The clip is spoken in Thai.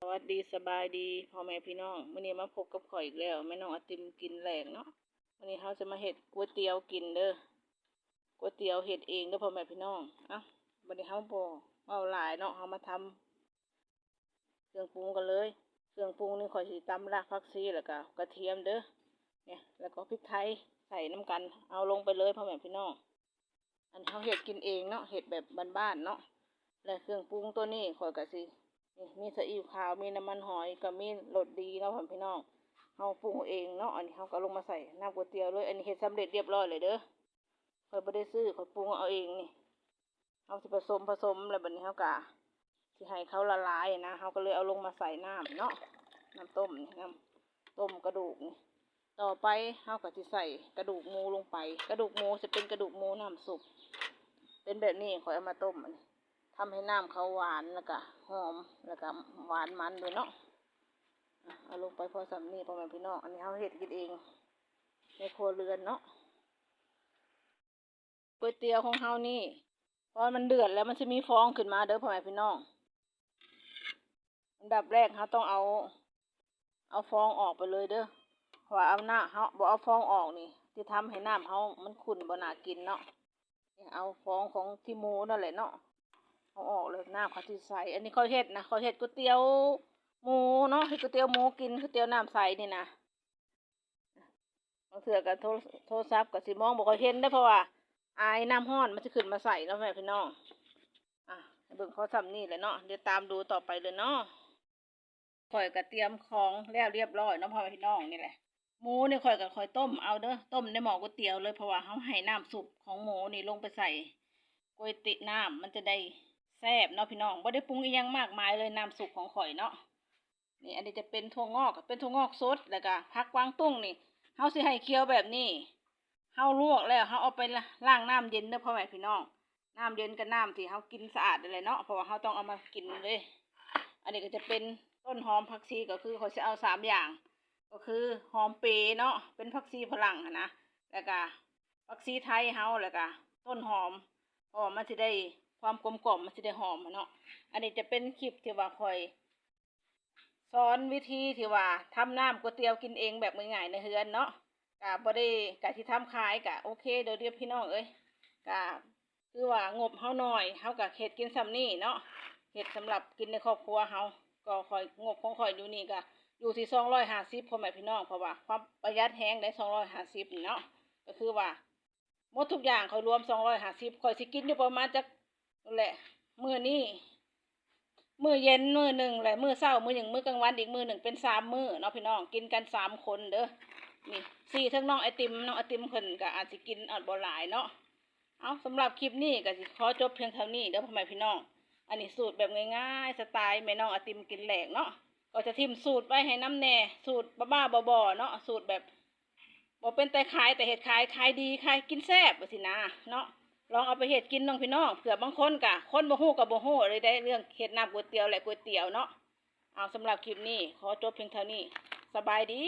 สวัสดีสบายดีพ่อแม่พี่น้องมื้อนี้มาพบกับข่อยอีกแล้วแม่น้องอติมกินแหลกเนาะมื้อนี้เราจะมาเฮ็ดก๋วยเตี๋ยวกินเด้อก๋วยเตี๋ยวเฮ็ดเองเด้อพ่อแม่พี่น้องอ้าบัดนี้เฮาบ่เว้าหลายเนาะเฮามาทำเครื่องปรุงกันเลย เครื่องปรุงนี่ข่อยสิตำรากผักชีแล้วก็กระเทียมเด้อเนี่ยแล้วก็พริกไทยใส่น้ำกัน เอาลงไปเลยพ่อแม่พี่น้องอันเฮาเฮ็ดกินเองเนาะเฮ็ดแบบบ้านๆเนาะและเครื่องปรุงตัวนี้ข่อยก็สิ นี่มีซีอิ๊วขาวมีน้ำมันหอยก็มีรสดีเนาะพี่น้องเฮาปรุงเองเนาะอันนี้เฮาก็ลงมาใส่น้ำก๋วยเตี๋ยวเลยอันนี้เฮ็ดสำเร็จเรียบร้อยเลยเด้อค่อยบ่ได้ซื้อค่อยปรุงเอาเองนี่เฮาสิผสมผสมแล้วบัดนี้เฮากะสิให้เขาละลายนะเฮาก็เลยเอาลงมาใส่น้ำเนาะน้ำต้มนี่น้ำต้มกระดูกนี่ต่อไปเฮาก็สิใส่กระดูกหมูลงไป กระดูกหมูจะเป็นกระดูกหมูน้ำสุกเป็นแบบนี้ค่อยเอามาต้มอันนี้ ทำให้น้ำเขาหวานแล้วก็หอมแล้วก็หวานมันด้วยเนาะเอาลงไปพอสำนีพอแม่พี่น้องอันนี้เขาเฮ็ดกินเอง ในครัวเรือนเนาะก๋วยเตี๋ยวของเฮานี่พอมันเดือดแล้วมันจะมีฟองขึ้นมาเด้อพ่อแม่พี่น้องอันดับแรกเขาต้องเอา เอาฟองออกไปเลยเด้อเพราะเอาหน้าเขาบ่เอาฟองออกนี่ที่ทำให้น้ำเขามันขุ่นบ่น่ากินเนาะเอาฟองของที่หมูนั่นแหละเนาะ เอาออกเลยน้ำเขาที่ใส่อันนี้เขาเฮ็ดนะเขาเฮ็ดก๋วยเตี๋ยวหมูเนาะเฮ็ดก๋วยเตี๋ยวหมูกินก๋วยเตี๋ยวน้ำใสนี่นะบางเถื่อกับโทรโทรศัพท์กับสิมองบอกเขาเห็นได้อเพราะว่าอายน้ำห้อนมันจะขึ้นมาใส่เนาะแม่พี่น้องอะเบิ่งเขาทำนี่แหละเนาะเดี๋ยวตามดูต่อไปเลยเนาะข่อยก็เตรียมของแล้วเรียบร้อยเนาะพ่อพี่น้องนี่แหละหมูนี่ข่อยก็ข่อยต้มเอาเด้อต้มในหม้อก๋วยเตี๋ยวเลยเพราะว่าเขาให้น้ำซุปของหมูนี่ลงไปใส่ก๋วยเตี๋ยน้ำมันจะได้ แซ่บเนาะพี่น้องบ่ได้ปรุงอีหยังมากมายเลยน้ำสุกของข่อยเนาะนี่อันนี้จะเป็นถั่วงอกเป็นถั่วงอกสดแล้วก็ผักกวางตุ้งนี่เฮาสิให้เคี้ยวแบบนี้เฮาลวกแล้วเฮาเอาไปล้างน้ำเย็นเด้อพ่อแม่พี่น้องน้ำเย็นกับน้ำที่เฮากินสะอาดเลยเนาะเพราะว่าเฮาต้องเอามากินเลย อันนี้ก็จะเป็นต้นหอมผักชีก็คือเข่อยจะเอาสามอย่าง ก็คือหอมเปรย์เนาะเป็นผักชีฝรั่งนะแล้วก็ผักชีไทยเฮาแล้วก็ต้นหอมเพราะว่ามันสิได้ ความกลมกล่อมมันจะได้หอมเนาะ อันนี้จะเป็นคลิปที่ว่าคอยสอนวิธีที่ว่าทำน้ำก๋วยเตี๋ยวกินเองแบบง่ายๆในเฮือนเนาะกะบ่ได้กะที่ทำขายกะโอเคเดี๋ยวเรียบพี่น้องเอ้ยกะคือว่างบเฮาหน้อยเฮากะเฮ็ดกินซ้ำนี่เนาะเฮ็ดสำหรับกินในครอบครัวเฮาก็คอยงบของคอยอยู่นี่ก็อยู่ที่250พ่อแม่พี่น้องเพราะว่าความประหยัดแฮงได้250นี่เนาะก็คือว่าหมดทุกอย่างเขารวม250คอยสิกินอยู่ประมาณจัก นั่นแหละมือนี่มือเย็นมือหนึ่งแหละมือเศร้ามือหนึ่งมือกลางวันอีกมือหนึ่งเป็นสามมือเนาะพี่น้องกินกันสามคนเด้อนี่สี่ทั้งน้องไอติมน้องไอติมคนก็อาจจะกินอาจบ่หลายเนาะเอาสำหรับคลิปนี้ก็สิขอจบเพียงเท่านี้เด้อพ่อแม่พี่น้อง อันนี้สูตรแบบง่ายๆสไตล์แม่น้องไอติมกินแหลกเนาะก็จะทิมสูตรไว้ให้น้ำแน่สูตรบ้าๆบอๆเนาะสูตรแบบบ่เป็นแต่ขายแต่เห็ดขายขายดีขายกินแซ่บว่าสินะเนาะ ลองเอาไปเห็ดกินน้องพี่น้องเผื่อบางคนกะคนบ่ฮู้กับบ่ฮู้เลยได้เรื่องเห็ดน้ำก๋วยเตี๋ยวและก๋วยเตี๋ยวเนาะเอาสำหรับคลิปนี้ขอจบเพียงเท่านี้ สบายดี